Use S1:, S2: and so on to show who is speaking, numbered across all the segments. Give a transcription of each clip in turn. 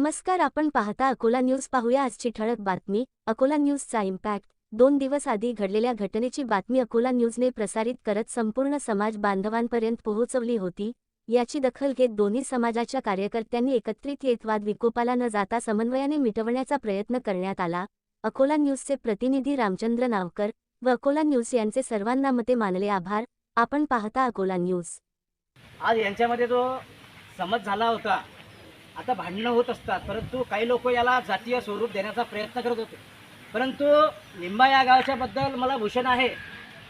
S1: नमस्कार आपण पाहता अकोला न्यूज. पाहूया आजची ठळक बातमी. अकोला न्यूजचा इम्पॅक्ट. दोन दिवस आधी घडलेल्या घटनेची बातमी अकोला न्यूजने प्रसारित करत संपूर्ण समाज बांधवांपर्यंत पोहोचवली होती. याची दखल घेत दोन्ही समाजाच्या कार्यकर्त्यांनी एकत्रित येत वाद विकोपाला न जाता समन्वयाने मिटवण्याचा प्रयत्न करण्यात आला. अकोला न्यूजचे प्रतिनिधी रामचंद्र नावकर व अकोला न्यूज यांचे सर्वांना मते मानले आभार. आपण पाहता अकोला न्यूज.
S2: आज यांच्यामध्ये जो समज झाला होता आता भांडणं होत असतात परंतु काही लोक याला जातीय स्वरूप देण्याचा प्रयत्न करत होते. परंतु लिंबा या गावच्याबद्दल मला भूषण आहे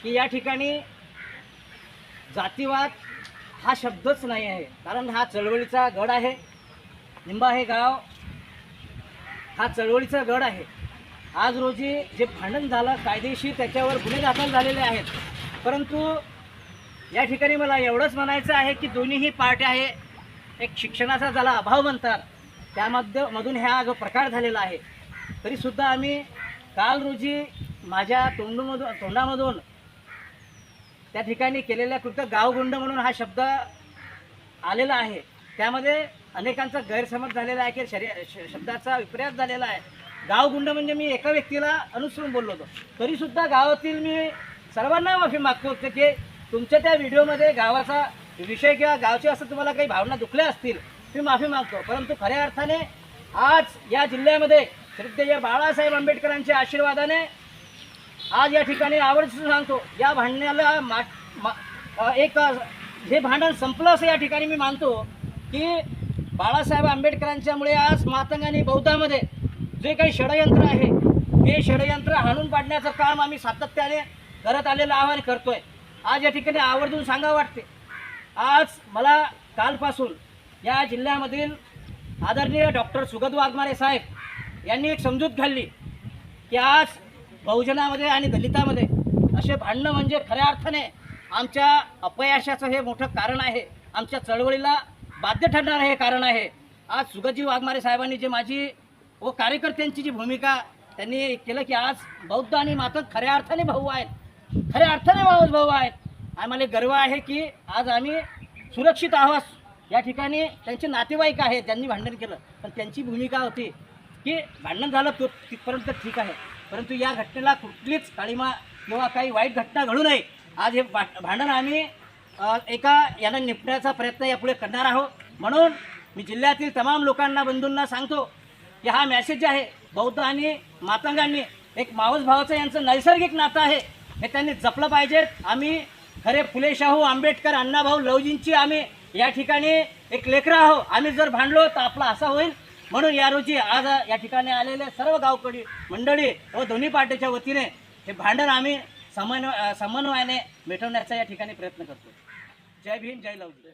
S2: की या ठिकाणी जातीवाद हा शब्दच नाही आहे कारण हा चळवळीचा गड आहे. लिंबा हे गाव हा चळवळीचा गड आहे. आज रोजी जे भांडण झालं कायदेशीर त्याच्यावर गुन्हे दाखल झालेले आहेत. परंतु या ठिकाणी मला एवढंच म्हणायचं आहे की दोन्हीही पार्ट्या आहे एक शिक्षणाचा ज्याला अभाव म्हणतात त्यामध्ये मधून ह्या प्रकार झालेला आहे. तरीसुद्धा आम्ही काल रोजी माझ्या तोंडमधून तोंडामधून त्या ठिकाणी केलेल्या कृत्य गावगुंड म्हणून हा शब्द आलेला आहे. त्यामध्ये अनेकांचा गैरसमज झालेला आहे की शरी श- शब्दाचा विपर्यास झालेला आहे. गावगुंड म्हणजे मी एका व्यक्तीला अनुसरून बोललो होतो. तरीसुद्धा गावातील मी सर्वांना माफी मागतो की तुमच्या त्या व्हिडिओमध्ये गावाचा विषय किंवा गावचे असं तुम्हाला काही भावना दुखल्या असतील मी माफी मागतो. परंतु खऱ्या अर्थाने आज या जिल्ह्यामध्ये श्रद्धेय बाळासाहेब आंबेडकरांच्या आशीर्वादाने आज या ठिकाणी आवर्जून सांगतो या भांडण्याला मा मा- एक हे भांडण संपलं असं या ठिकाणी मी मानतो की बाळासाहेब आंबेडकरांच्यामुळे आज मातंग आणि बौद्धामध्ये जे काही षडयंत्र आहे हे षडयंत्र हाणून पाडण्याचं काम आम्ही सातत्याने करत आलेलं आव्हान करतोय. आज या ठिकाणी आवर्जून सांगा वाटते. आज मला कालपासून या जिल्ह्यामधील आदरणीय डॉक्टर सुगत वाघमारे साहेब यांनी एक समजूत घालली की आज बहुजनामध्ये आणि दलितामध्ये असे भांडणं म्हणजे खऱ्या अर्थाने आमच्या अपयशाचं हे मोठं कारण आहे. आमच्या चळवळीला बाध्य ठरणारं हे कारण आहे. आज सुगतजी वाघमारे साहेबांनी जे माझी व कार्यकर्त्यांची जी भूमिका त्यांनी केलं की आज बौद्ध आणि मातक खऱ्या अर्थाने भाऊ आहेत. खऱ्या अर्थाने भाऊ भाऊ आहेत. आम्हाला गर्व आहे की आज आम्ही सुरक्षित आहोत. या ठिकाणी त्यांचे नातेवाईक आहेत ज्यांनी भांडण केलं. पण त्यांची भूमिका होती की भांडण झालं तो तिथपर्यंत ठीक आहे. परंतु या घटनेला कुठलीच काळीमा किंवा काही वाईट घटना घडू नये. आज हे भांडण आम्ही एका याला निपटण्याचा प्रयत्न यापुढे करणार आहोत. म्हणून मी जिल्ह्यातील तमाम लोकांना बंधूंना सांगतो की हा मॅसेज आहे. बौद्ध आणि मातंगांनी एक मावस भावाचं यांचं नैसर्गिक नातं आहे. हे त्यांनी जपलं पाहिजे. आम्ही खरे फुले शाहू आंबेडकर अण्णाभाऊ लवजींची आम्ही या ठिकाणी एक लेकरं आहो आम्ही जर भांडलो तर आपला असा होईल. म्हणून या रोजी आज या ठिकाणी आलेले सर्व गावकडी मंडळी व दोन्ही पार्टीच्या वतीने हे भांडण आम्ही समन्वय समन्वयाने मिटवण्याचा या ठिकाणी प्रयत्न करतो. जय भीम जय लवजी.